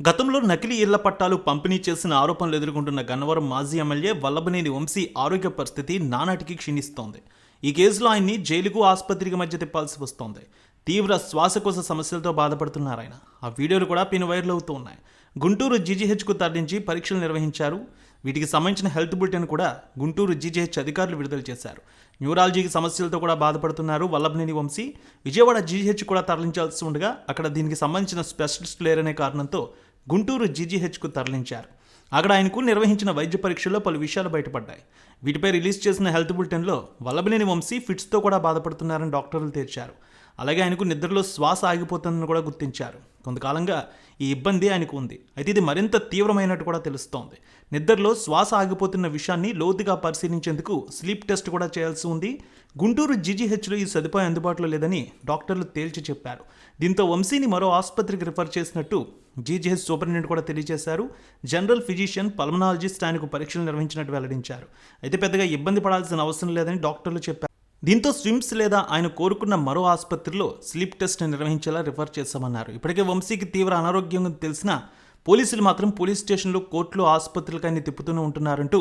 గతంలో నకిలీ ఇళ్ళ పట్టాలు పంపిణీ చేసిన ఆరోపణలు ఎదుర్కొంటున్న గన్నవరం మాజీ ఎమ్మెల్యే వల్లభనేని వంశీ ఆరోగ్య పరిస్థితి నానాటికి క్షీణిస్తోంది. ఈ కేసులో ఆయన్ని జైలుకు ఆసుపత్రికి మధ్య తిప్పాల్సి వస్తోంది. తీవ్ర శ్వాసకోశ సమస్యలతో బాధపడుతున్నారు ఆయన. ఆ వీడియోలు కూడా పిన్ వైరల్ అవుతూ ఉన్నాయి. గుంటూరు జీజీహెచ్కు తరలించి పరీక్షలు నిర్వహించారు. వీటికి సంబంధించిన హెల్త్ బులెటిన్ కూడా గుంటూరు జీజీహెచ్ అధికారులు విడుదల చేశారు. న్యూరాలజీకి సమస్యలతో కూడా బాధపడుతున్నారు వల్లభనేని వంశీ. విజయవాడ జీజీహెచ్ కూడా తరలించాల్సి ఉండగా అక్కడ దీనికి సంబంధించిన స్పెషలిస్ట్ లేరనే కారణంతో గుంటూరు జీజీహెచ్కు తరలించారు. అక్కడ ఆయనకు నిర్వహించిన వైద్య పరీక్షల్లో పలు విషయాలు బయటపడ్డాయి. వీటిపై రిలీజ్ చేసిన హెల్త్ బులెటిన్లో వల్లభనేని వంశీ ఫిట్స్తో కూడా బాధపడుతున్నారని డాక్టర్లు తేల్చారు. అలాగే ఆయనకు నిద్రలో శ్వాస ఆగిపోతుందని కూడా గుర్తించారు. కొంతకాలంగా ఈ ఇబ్బంది ఆయనకు ఉంది. అయితే ఇది మరింత తీవ్రమైనట్టు కూడా తెలుస్తోంది. నిద్రలో శ్వాస ఆగిపోతున్న విషయాన్ని లోతుగా పరిశీలించేందుకు స్లీప్ టెస్ట్ కూడా చేయాల్సి ఉంది. గుంటూరు జీజీహెచ్లో ఈ సదుపాయం అందుబాటులో లేదని డాక్టర్లు తేల్చి చెప్పారు. దీంతో వంశీని మరో ఆసుపత్రికి రిఫర్ చేసినట్టు జీజీహెచ్ సూపరింటెండెంట్ కూడా తెలియజేశారు. జనరల్ ఫిజిషియన్ పల్మనాలజిస్ట్ ఆయనకు పరీక్షలు నిర్వహించినట్టు వెల్లడించారు. అయితే పెద్దగా ఇబ్బంది పడాల్సిన అవసరం లేదని డాక్టర్లు చెప్పారు. దీంతో స్విమ్స్ లేదా ఆయన కోరుకున్న మరో ఆసుపత్రిలో స్లీప్ టెస్ట్ నిర్వహించేలా రిఫర్ చేస్తామన్నారు ఇప్పటికే వంశీకి తీవ్ర అనారోగ్యం తెలిసిన పోలీసులు మాత్రం పోలీస్ స్టేషన్లు కోర్టులు ఆసుపత్రులకు ఆయన తిప్పుతూనే ఉంటున్నారంటూ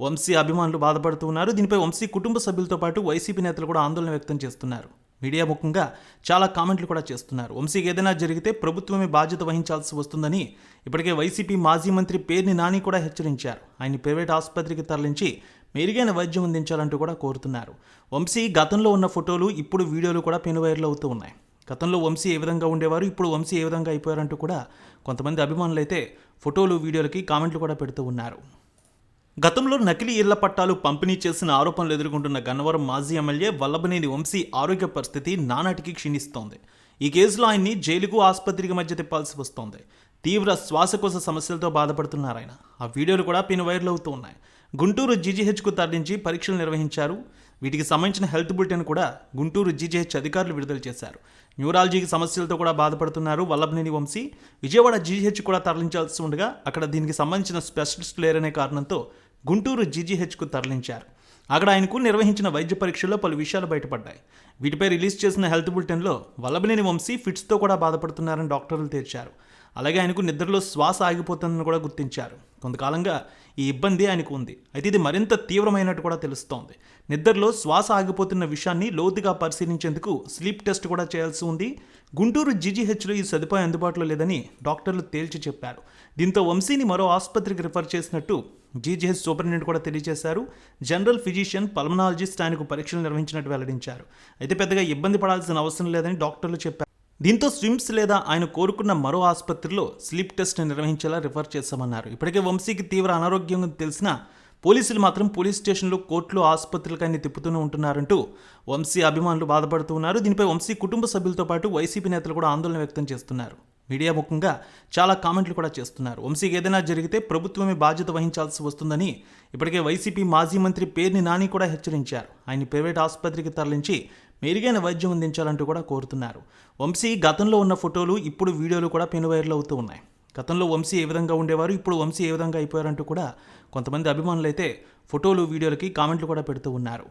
వంశీ అభిమానులు బాధపడుతున్నారు దీనిపై వంశీ కుటుంబ సభ్యులతో పాటు వైసీపీ నేతలు కూడా ఆందోళన వ్యక్తం చేస్తున్నారు. మీడియా ముఖంగా చాలా కామెంట్లు కూడా చేస్తున్నారు. వంశీకి ఏదైనా జరిగితే ప్రభుత్వమే బాధ్యత వహించాల్సి వస్తుందని ఇప్పటికే వైసీపీ మాజీ మంత్రి పేర్ని నాని కూడా హెచ్చరించారు. ఆయన ప్రైవేట్ ఆసుపత్రికి తరలించి మెరుగైన వైద్యం అందించాలంటూ కూడా కోరుతున్నారు. వంశీ గతంలో ఉన్న ఫోటోలు ఇప్పుడు వీడియోలు కూడా పెనువైర్లు అవుతూ ఉన్నాయి. గతంలో వంశీ ఏ విధంగా ఉండేవారు ఇప్పుడు వంశీ ఏ విధంగా అయిపోయారంటూ కూడా కొంతమంది అభిమానులు అయితే ఫోటోలు వీడియోలకి కామెంట్లు కూడా పెడుతూ ఉన్నారు. గతంలో నకిలీ ఇళ్ళ పట్టాలు పంపిణీ చేసిన ఆరోపణలు ఎదుర్కొంటున్న గన్నవరం మాజీ ఎమ్మెల్యే వల్లభనేని వంశీ ఆరోగ్య పరిస్థితి నానాటికి క్షీణిస్తోంది. ఈ కేసులో ఆయన్ని జైలుకు ఆసుపత్రికి మధ్య తిప్పాల్సి వస్తోంది. తీవ్ర శ్వాసకోశ సమస్యలతో బాధపడుతున్నారు ఆయన. ఆ వీడియోలు కూడా పిన్ వైరల్ అవుతూ ఉన్నాయి. గుంటూరు జీజీహెచ్కు తరలించి పరీక్షలు నిర్వహించారు. వీటికి సంబంధించిన హెల్త్ బులెటిన్ కూడా గుంటూరు జీజీహెచ్ అధికారులు విడుదల చేశారు. న్యూరాలజీకి సమస్యలతో కూడా బాధపడుతున్నారు వల్లభనేని వంశీ. విజయవాడ జీజీహెచ్ కూడా తరలించాల్సి ఉండగా అక్కడ దీనికి సంబంధించిన స్పెషలిస్ట్ లేరనే కారణంతో గుంటూరు జీజీహెచ్కు తరలించారు. అక్కడ ఆయనకు నిర్వహించిన వైద్య పరీక్షల్లో పలు విషయాలు బయటపడ్డాయి. వీటిపై రిలీజ్ చేసిన హెల్త్ బులెటిన్లో వల్లభనేని వంశీ ఫిట్స్తో కూడా బాధపడుతున్నారని డాక్టర్లు తేల్చారు. అలాగే ఆయనకు నిద్రలో శ్వాస ఆగిపోతుందని కూడా గుర్తించారు. కొంతకాలంగా ఈ ఇబ్బంది ఆయనకు ఉంది. అయితే ఇది మరింత తీవ్రమైనట్టు కూడా తెలుస్తోంది. నిద్రలో శ్వాస ఆగిపోతున్న విషయాన్ని లోతుగా పరిశీలించేందుకు స్లీప్ టెస్ట్ కూడా చేయాల్సి ఉంది. గుంటూరు జీజీహెచ్లో ఈ సదుపాయం అందుబాటులో లేదని డాక్టర్లు తేల్చి చెప్పారు. దీంతో వంశీని మరో ఆసుపత్రికి రిఫర్ చేసినట్టు జీజీహెచ్ సూపరింటెండెంట్ కూడా తెలియజేశారు. జనరల్ ఫిజిషియన్ పల్మనాలజిస్ట్ ఆయనకు పరీక్షలు నిర్వహించినట్టు వెల్లడించారు. అయితే పెద్దగా ఇబ్బంది పడాల్సిన అవసరం లేదని డాక్టర్లు చెప్పారు. దీంతో స్విమ్స్ లేదా ఆయన కోరుకున్న మరో ఆసుపత్రిలో స్లీప్ టెస్ట్ నిర్వహించేలా రిఫర్ చేస్తామన్నారు ఇప్పటికే వంశీకి తీవ్ర అనారోగ్యం తెలిసిన పోలీసులు మాత్రం పోలీస్ స్టేషన్లో కోర్టులు ఆసుపత్రులకు ఆయన తిప్పుతూనే ఉంటున్నారంటూ వంశీ అభిమానులు బాధపడుతూ ఉన్నారు. దీనిపై వంశీ కుటుంబ సభ్యులతో పాటు వైసీపీ నేతలు కూడా ఆందోళన వ్యక్తం చేస్తున్నారు. మీడియా ముఖంగా చాలా కామెంట్లు కూడా చేస్తున్నారు. వంశీకి ఏదైనా జరిగితే ప్రభుత్వమే బాధ్యత వహించాల్సి వస్తుందని ఇప్పటికే వైసీపీ మాజీ మంత్రి పేర్ని నాని కూడా హెచ్చరించారు. ఆయన ప్రైవేట్ ఆసుపత్రికి తరలించి మెరుగైన వైద్యం అందించాలంటూ కూడా కోరుతున్నారు. వంశీ గతంలో ఉన్న ఫోటోలు ఇప్పుడు వీడియోలు కూడా పెను అవుతూ ఉన్నాయి. గతంలో వంశీ ఏ విధంగా ఉండేవారు ఇప్పుడు వంశీ ఏ విధంగా అయిపోయారంటూ కూడా కొంతమంది అభిమానులు అయితే ఫోటోలు వీడియోలకి కామెంట్లు కూడా పెడుతూ ఉన్నారు.